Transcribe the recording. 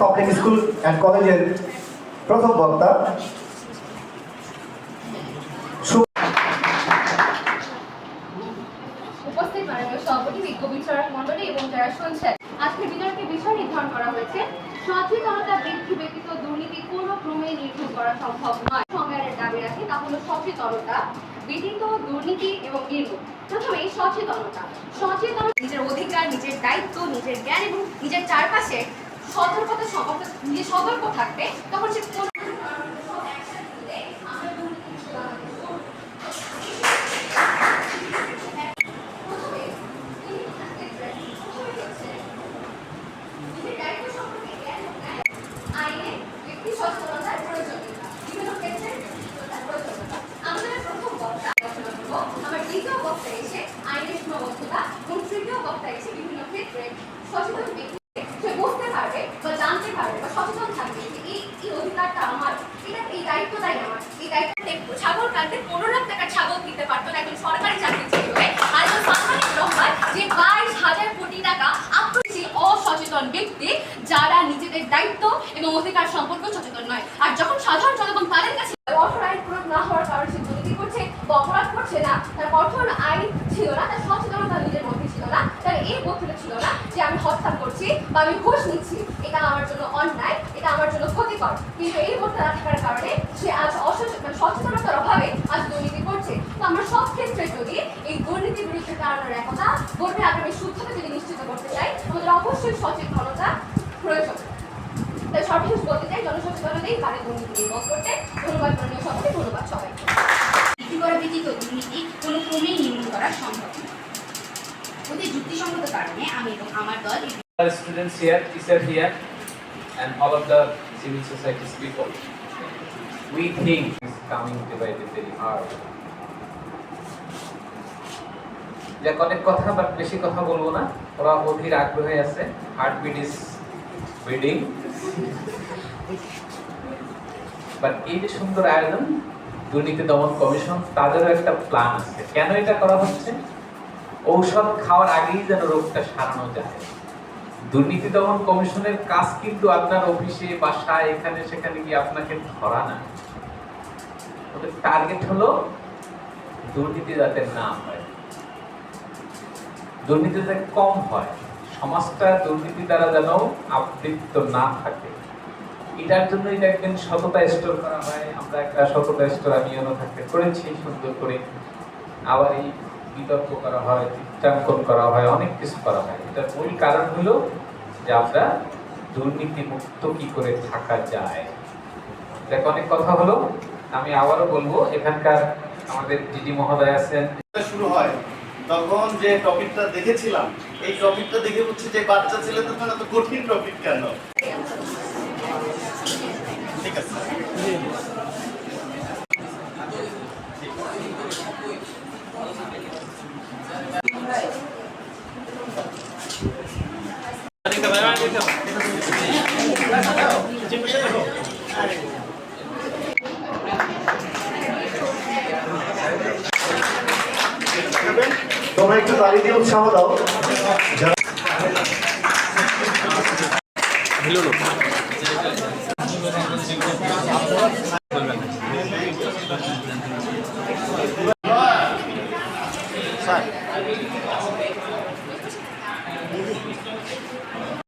Public school and কলেজের প্রথম বক্তা। কোনো ক্রমে করা সম্ভব নয়। দাবি তা হলো সচেতনতা দুর্নীতি এবং সচেতনতা। সচেতন নিজের অধিকার, নিজের দায়িত্ব, নিজের জ্ঞান এবং নিজের চারপাশে সতর্কতা নিজে সতর্ক থাকবে, তখন সে কোন দ্বিতীয় বক্তা এসে আইনের সীমাবদ্ধতা এবং তৃতীয় বক্তা এসে বিভিন্ন ক্ষেত্রে সচেতন ব্যক্তি সে বুঝতে পারবে বা জানতে পারবে বা সচেতন থাকবে যে এই এই অধিকারটা আমার, এটা এই দায়িত্বটাই আমার। এই দায়িত্ব দেখব ছাগল কাটতে পনেরো লাখ টাকা ছাগল দিতে পারতো না, একজন সরকারি চাকরিজীবী হয়ে একজন সাংবাদিক রহমান যে বাইশ হাজার কোটি টাকা আত্মশীল অসচেতন ব্যক্তি, যারা নিজেদের দায়িত্ব এবং অধিকার সম্পর্কে সচেতন নয়। আর যখন সাধারণ জনগণ তাদের কাছে আইন প্রয়োগ না হওয়ার কারণে সে দুর্নীতি করছে অপরাধ করছে না, তার কঠোর আইন ছিল না, তার সচেতনতা নিজের মধ্যে না? তার এই বোধটা ছিল না যে আমি হত্যা করছি বা আমি ঘুষ নিচ্ছি, এটা আমার জন্য অন্যায়, এটা আমার জন্য ক্ষতিকর। কিন্তু এই বোধটা না থাকার কারণে সে আজ মানে সচেতনতার অভাবে আজ দুর্নীতি করছে। তো আমরা সব ক্ষেত্রে যদি এই দুর্নীতি বিরুদ্ধে দাঁড়ানোর একতা গর্বে আগামী শুদ্ধতা যদি নিশ্চিত করতে চাই, আমাদের অবশ্যই সচেতনতা প্রয়োজন। তাই সর্বশেষ বলতে চাই জনসচেতনতাই পারে দুর্নীতি নির্মূল করতে। ধন্যবাদ মাননীয় সভাপতি, ধন্যবাদ সবাইকে। করা ব্যতীত দুর্নীতি কোনো ক্রমেই নির্মূল করা সম্ভব নয় যুক্তিসঙ্গত কারণে আমি এবং আমার দল students here, teacher here, and all of the civil society's people. We think it's coming day very hard. যাক অনেক কথা বাট বেশি কথা বলব না। ওরা অধীর আগ্রহে আছে। Heart beat is beating but এই যে সুন্দর আয়োজন দুর্নীতি দমন কমিশন তাদেরও একটা প্ল্যান আছে। কেন এটা করা হচ্ছে? ঔষধ খাওয়ার আগেই যেন রোগটা সারানো যায়। দুর্নীতি দমন কমিশনের কাজ কিন্তু আপনার অফিসে, বাসায়, এখানে, সেখানে গিয়ে আপনাকে ধরা না ওদের টার্গেট হলো দুর্নীতি যাতে না হয়। দুর্নীতি যাতে কম হয়। সমাজটা দুর্নীতি দ্বারা যেন আবৃত্ত না থাকে। এটার জন্যই দেখবেন সততা স্টোর করা হয়। আমরা একটা সততা স্টোর আমি থাকতে করেছি, সুন্দর করে। আবার এই বিতর্ক করা হয়, চিত্রাঙ্কন করা হয়, অনেক কিছু করা হয়। এটার মূল কারণ হলো যে আমরা দুর্নীতি মুক্ত কি করে থাকা যায়। দেখ, অনেক কথা হলো। আমি আবারও বলব, এখানকার আমাদের দিদি মহোদয় আছেন। শুরু হয় তখন যে টপিকটা দেখেছিলাম, এই টপিকটা দেখে হচ্ছে যে বাচ্চা ছেলেদের জন্য এত কঠিন টপিক কেন? ঠিক আছে। তোমরা একটু তালি দিয়ে উৎসাহ দাও। স্যার